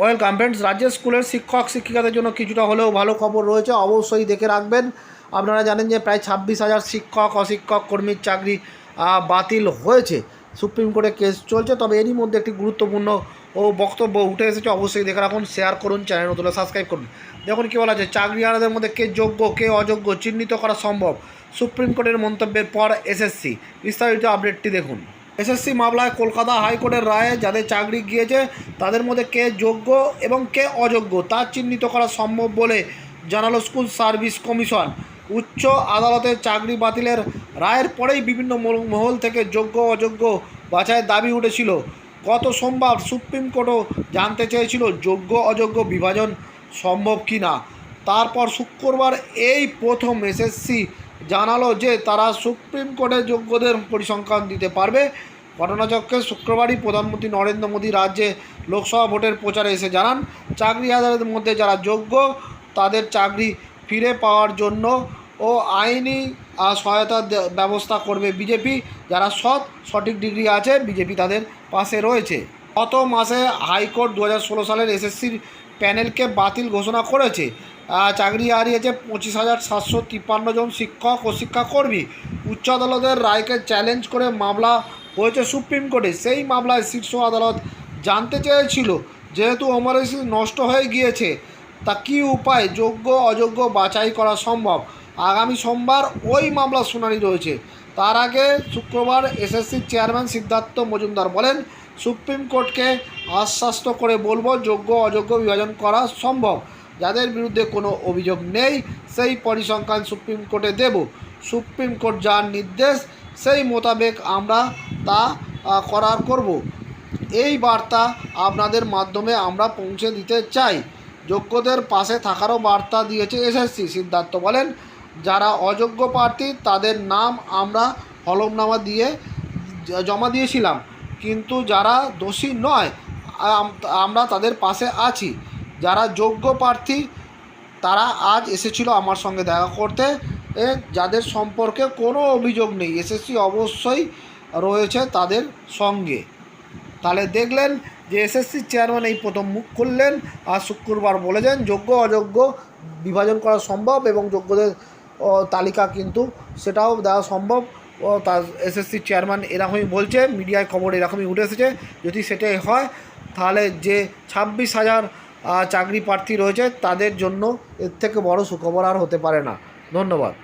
Welcome friends, রাজ্যের স্কুলের শিক্ষক, শিক্ষিকাদের জন্য কিছুটা হলেও ভালো খবর রয়েছে, অবশ্যই দেখে রাখবেন। আপনারা জানেন যে প্রায় ছাব্বিশ হাজার শিক্ষক, অশিক্ষক, কর্মীর চাকরি বাতিল হয়েছে। সুপ্রিম কোর্টে কেস চলছে, তবে এরই মধ্যে একটি গুরুত্বপূর্ণ ও বক্তব্য উঠে এসেছে, অবশ্যই দেখে রাখুন শেয়ার করুন চ্যানেল নতুন সাবস্ক্রাইব করুন। দেখুন কী বলা আছে, চাকরি চাকরিহারাদের মধ্যে কে যোগ্য, কে অযোগ্য, চিহ্নিত করা সম্ভব? সুপ্রিম কোর্টের মন্তব্যের পর এসএসসি, বিস্তারিত আপডেটটি দেখুন। এসএসসি মামলায় কলকাতা হাইকোর্টের রায়ে যাদের চাকরি গিয়েছে, তাদের মধ্যে কে যোগ্য এবং কে অযোগ্য তা চিহ্নিত করা সম্ভব বলে জানালো স্কুল সার্ভিস কমিশন। উচ্চ আদালতের চাকরি বাতিলের রায়ের পরেই বিভিন্ন মহল থেকে যোগ্য অযোগ্য বাছাইয়ের দাবি উঠেছিল। গত সোমবার সুপ্রিম কোর্টও জানতে চেয়েছিল যোগ্য অযোগ্য বিভাজন সম্ভব কি না তারপর শুক্রবার এই প্রথম এসএসসি জানালো যে তারা সুপ্রিম কোর্টে যোগ্যদের পরিসংখ্যান দিতে পারবে। ঘটনাচক্রে শুক্রবারই প্রধানমন্ত্রী নরেন্দ্র মোদী রাজ্যে লোকসভা ভোটের প্রচারে এসে জানান চাকরি আদালতের মধ্যে যারা যোগ্য তাদের চাকরি ফিরে পাওয়ার জন্য ও আইনি আহ, সহায়তা ব্যবস্থা করবে বিজেপি। যারা সৎ সঠিক ডিগ্রি আছে বিজেপি তাদের পাশে রয়েছে। গত মাসে হাইকোর্ট দু হাজার ষোলো সালের এসএসসির প্যানেলকে বাতিল ঘোষণা করেছে। চাকরি হারিয়েছে পঁচিশ হাজার সাতশো তিপ্পান্ন জন শিক্ষক ও শিক্ষাকর্মী। উচ্চ আদালতের রায়কে চ্যালেঞ্জ করে মামলা হয়েছে সুপ্রিম কোর্টে। সেই মামলায় শীর্ষ আদালত জানতে চেয়েছিল, যেহেতু ওমরাইসি নষ্ট হয়ে গিয়েছে, তা কী উপায় যোগ্য অযোগ্য বাছাই করা সম্ভব? আগামী সোমবার ওই মামলার শুনানি রয়েছে। তার আগে শুক্রবার এসএসসির চেয়ারম্যান সিদ্ধার্থ মজুমদার বলেন, সুপ্রিম কোর্টকে আশ্বাস্ত করে বলব, যোগ্য অযোগ্য বিভাজন করা সম্ভব। যাদের বিরুদ্ধে কোনো অভিযোগ নেই, সেই পরিসংখ্যান সুপ্রিম কোর্টে দেব। সুপ্রিম কোর্ট যার নির্দেশ, সেই মোতাবেক আমরা তা করার করব। এই বার্তা আপনাদের মাধ্যমে আমরা পৌঁছে দিতে চাই। যোগ্যদের পাশে থাকারও বার্তা দিয়েছে এসএসসি সিদ্ধার্থ বলেন, যারা অযোগ্য প্রার্থী তাদের নাম আমরা হলফনামা দিয়ে জমা দিয়েছিলাম। কিন্তু যারা দোষী নয় আমরা তাদের পাশে আছি। যারা যোগ্য প্রার্থী, তারা আজ এসেছিল আমার সঙ্গে দেখা করতে। যাদের সম্পর্কে কোনো অভিযোগ নেই, এসএসসি অবশ্যই রয়েছে তাদের সঙ্গে। তাহলে দেখলেন যে এসএসসি চেয়ারম্যান এই প্রথম মুখ খুললেন, আর শুক্রবার বলেছেন, যোগ্য, অযোগ্য বিভাজন করা সম্ভব এবং যোগ্যদের তালিকা কিন্তু সেটাও দেওয়া সম্ভব। ও তার এসএসসি চেয়ারম্যান এরকমই বলছে, মিডিয়ায় খবর এরকমই উঠে এসেছে, যদি সেটাই হয়, তাহলে যে ছাব্বিশ হাজার চাকরি প্রার্থী রয়েছে তাদের জন্য এর থেকে বড় সুখবর আর হতে পারে না। ধন্যবাদ।